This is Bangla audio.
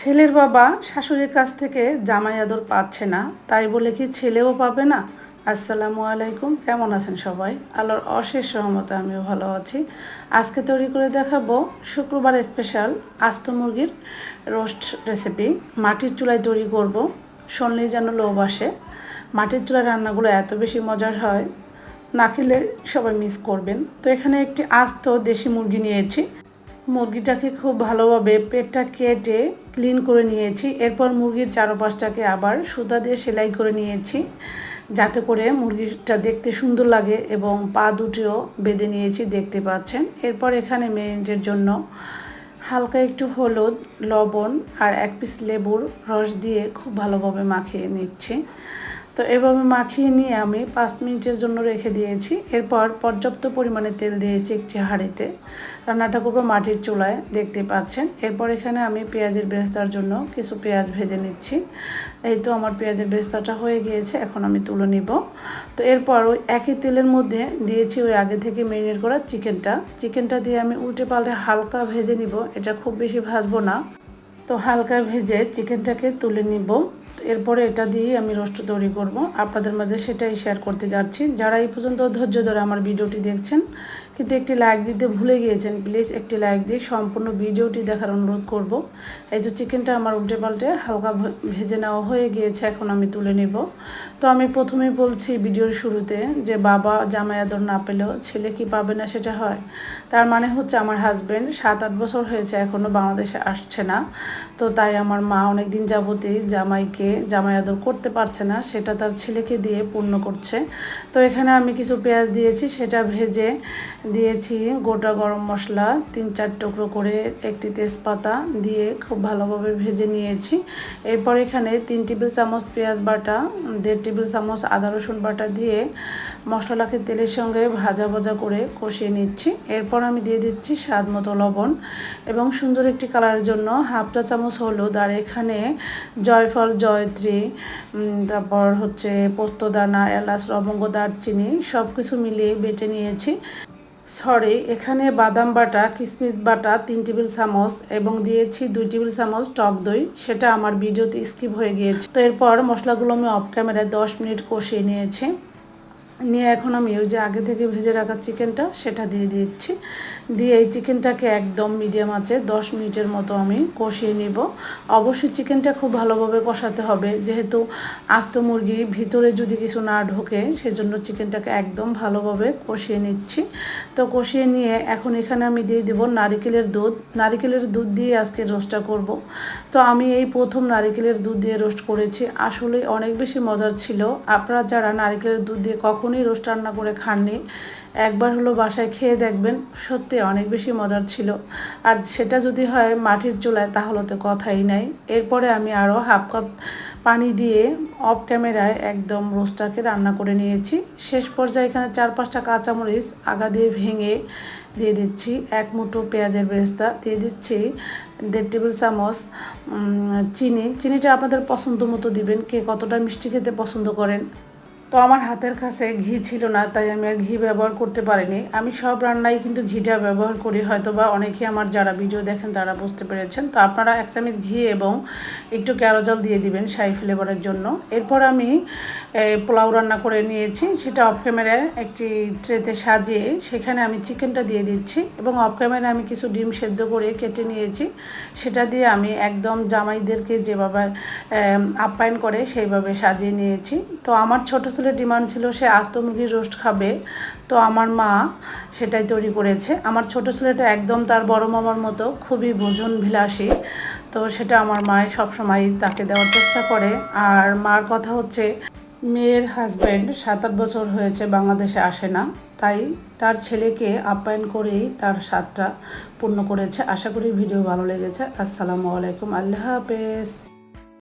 ছেলের বাবা শাশুড়ির কাছ থেকে জামাই আদর পাচ্ছে না, তাই বলে কি ছেলেও পাবে না? আসসালামু আলাইকুম, কেমন আছেন সবাই? আল্লাহর অশেষ সহমতে আমিও ভালো আছি। আজকে তৈরি করে দেখাবো শুক্রবার স্পেশাল আস্ত মুরগির রোস্ট রেসিপি মাটির চুলায় তৈরি করব শুনলেই যেন লোভ আসে। মাটির চুলায় রান্নাগুলো এত বেশি মজার হয়, না খেলে সবাই মিস করবেন। তো এখানে একটি আস্ত দেশি মুরগি নিয়েছি। মুরগিটাকে খুব ভালোভাবে পেটটা কেটে ক্লিন করে নিয়েছি। এরপর মুরগির চারপাশটাকে আবার সুতা দিয়ে সেলাই করে নিয়েছি, যাতে করে মুরগিটা দেখতে সুন্দর লাগে এবং পা দুটিও বেঁধে নিয়েছি, দেখতে পাচ্ছেন। এরপর এখানে মেরিনেটের জন্য হালকা একটু হলুদ, লবণ আর এক পিস লেবুর রস দিয়ে খুব ভালোভাবে মাখিয়ে নিচ্ছি। তো এভাবে মাখিয়ে নিয়ে আমি পাঁচ মিনিটের জন্য রেখে দিয়েছি। এরপর পর্যাপ্ত পরিমাণে তেল দিয়েছি একটি হাঁড়িতে। রান্নাটা করব মাটির চুলায়, দেখতে পাচ্ছেন। এরপর এখানে আমি পেঁয়াজের বেস্তার জন্য কিছু পেঁয়াজ ভেজে নিচ্ছি। এই তো আমার পেঁয়াজের বেস্তাটা হয়ে গিয়েছে, এখন আমি তুলে নিব। তো এরপর ওই একই তেলের মধ্যে দিয়েছি ওই আগে থেকে মেরিনেট করা চিকেনটা। চিকেনটা দিয়ে আমি উল্টে পাল্টে হালকা ভেজে নিব। এটা খুব বেশি ভাজবো না। তো হালকা ভেজে চিকেনটাকে তুলে নিব। এরপরে এটা দিয়ে আমি রোস্ট তৈরি করব। আপনাদের মাঝে সেটাই শেয়ার করতে যাচ্ছি। যারা এই পর্যন্ত ধৈর্য ধরে আমার ভিডিওটি দেখছেন কিন্তু একটি লাইক দিতে ভুলে গিয়েছেন প্লিজ একটি লাইক দিয়ে সম্পূর্ণ ভিডিওটি দেখার অনুরোধ করব। এই যে চিকেনটা আমার উল্টে পাল্টে হালকা ভেজে নেওয়া হয়ে গিয়েছে, এখন আমি তুলে নেব। তো আমি প্রথমে বলছি ভিডিওর শুরুতে যে বাবা জামাই আদর না পেলেও ছেলে কি পাবে না সেটা হয়। তার মানে হচ্ছে আমার হাজব্যান্ড সাত আট বছর হয়েছে এখনও বাংলাদেশে আসছে না। তো তাই আমার মা অনেক দিন যাবতই জামাইকে, জামাই আদর করতে পারছে না, সেটা তার ছেলেকে দিয়ে পূর্ণ করছে। তো এখানে আমি কিছু পেঁয়াজ দিয়েছি, সেটা ভেজে দিয়েছি গোটা গরম মশলা, তিন চার টুকরো করে একটি তেজপাতা দিয়ে খুব ভালোভাবে ভেজে নিয়েছি। এরপর এখানে তিন টেবিল চামচ পেঁয়াজ বাটা, দেড় টেবিল চামচ আদা রসুন বাটা দিয়ে মশলাকে তেলের সঙ্গে ভাজা ভাজা করে কষিয়ে নিচ্ছি। এরপর আমি দিয়ে দিচ্ছি স্বাদ মতো লবণ এবং সুন্দর একটি কালারের জন্য হাফটা চামচ হলুদ আর এখানে জয়ফল, জয়ত্রী তারপর হচ্ছে পোস্তদানা, এলাচ, লবঙ্গ, দারচিনি সব কিছু মিলিয়ে বেটে নিয়েছি। সরি, এখানে বাদাম বাটা, কিসমিস বাটা, তিন টেবিল চামচ এবং দিয়েছি দুই টেবিল চামচ টক দই। সেটা আমার ভিডিওতে স্কিপ হয়ে গিয়েছে। তো এরপর মশলাগুলো আমি অফ ক্যামেরায় দশ মিনিট কষিয়ে নিয়েছি। নিয়ে এখন আমি ওই যে আগে থেকে ভেজে রাখা চিকেনটা সেটা দিয়ে দিচ্ছি। দিয়ে এই চিকেনটাকে একদম মিডিয়াম আছে দশ মিনিটের মতো আমি কষিয়ে নিব। অবশ্যই চিকেনটা খুব ভালোভাবে কষাতে হবে। যেহেতু আস্ত মুরগি ভিতরে যদি কিছু না ঢোকে, সেজন্য চিকেনটাকে একদম ভালোভাবে কষিয়ে নিচ্ছি। তো কষিয়ে নিয়ে এখন এখানে আমি দিয়ে দেবো নারিকেলের দুধ। নারিকেলের দুধ দিয়ে আজকে রোস্টটা করব। তো আমি এই প্রথম নারিকেলের দুধ দিয়ে রোস্ট করেছি। আসলে অনেক বেশি মজার ছিল। আপনারা যারা নারিকেলের দুধ দিয়ে কখন কখনই রোস্ট রান্না করে খাননি একবার হলো বাসায় খেয়ে দেখবেন, সত্যি অনেক বেশি মজার ছিল। আর সেটা যদি হয় মাটির চুলায়, তাহলে তো কথাই নাই। এরপরে আমি আরও হাফ কাপ পানি দিয়ে অফ ক্যামেরায় একদম রোস্টটাকে রান্না করে নিয়েছি। শেষ পর্যায়ে এখানে চার পাঁচটা কাঁচামরিচ আগা দিয়ে ভেঙে দিয়ে দিচ্ছি। এক মুঠো পেঁয়াজের বেস্তা দিয়ে দিচ্ছি, দেড় টেবিল চামচ চিনি। চিনিটা আপনাদের পছন্দ মতো দিবেন, কে কতটা মিষ্টি খেতে পছন্দ করেন। তো আমার হাতের কাছে ঘি ছিল না, তাই আমি আর ঘি ব্যবহার করতে পারিনি। আমি সব রান্নায় কিন্তু ঘিটা ব্যবহার করি হয়তো বা অনেকেই আমার যারা ভিডিও দেখেন তারা বুঝতে পেরেছেন। তো আপনারা এক চামচ ঘি এবং একটু ক্যারোজল দিয়ে দিবেন শাহি ফ্লেভারের জন্য। এরপর আমি পোলাও রান্না করে নিয়েছি, সেটা অফ ক্যামেরায় একটি ট্রেতে সাজিয়ে সেখানে আমি চিকেনটা দিয়ে দিচ্ছি এবং অফ ক্যামেরায় আমি কিছু ডিম সেদ্ধ করে কেটে নিয়েছি। সেটা দিয়ে আমি একদম জামাইদেরকে যেভাবে আপ্যায়ন করে সেইভাবে সাজিয়ে নিয়েছি। তো আমার ছোটো ছেলের ডিমান্ড ছিল, সে আস্ত মুরগির রোস্ট খাবে। তো আমার মা সেটাই তৈরি করেছে। আমার ছোট ছেলেটা একদম তার বড় মামার মতো, খুবই ভোজন বিলাসী তো সেটা আমার মায়ের সবসময় তাকে দেওয়ার চেষ্টা করে। আর মার কথা হচ্ছে, মেয়ের হাজব্যান্ড সাত আট বছর হয়েছে বাংলাদেশে আসে না। তাই তার ছেলেকে আপ্যায়ন করেই তার স্বাদটা পূর্ণ করেছে। আশা করি ভিডিও ভালো লেগেছে। আসসালামু আলাইকুম। আল্লাহ হাফেজ।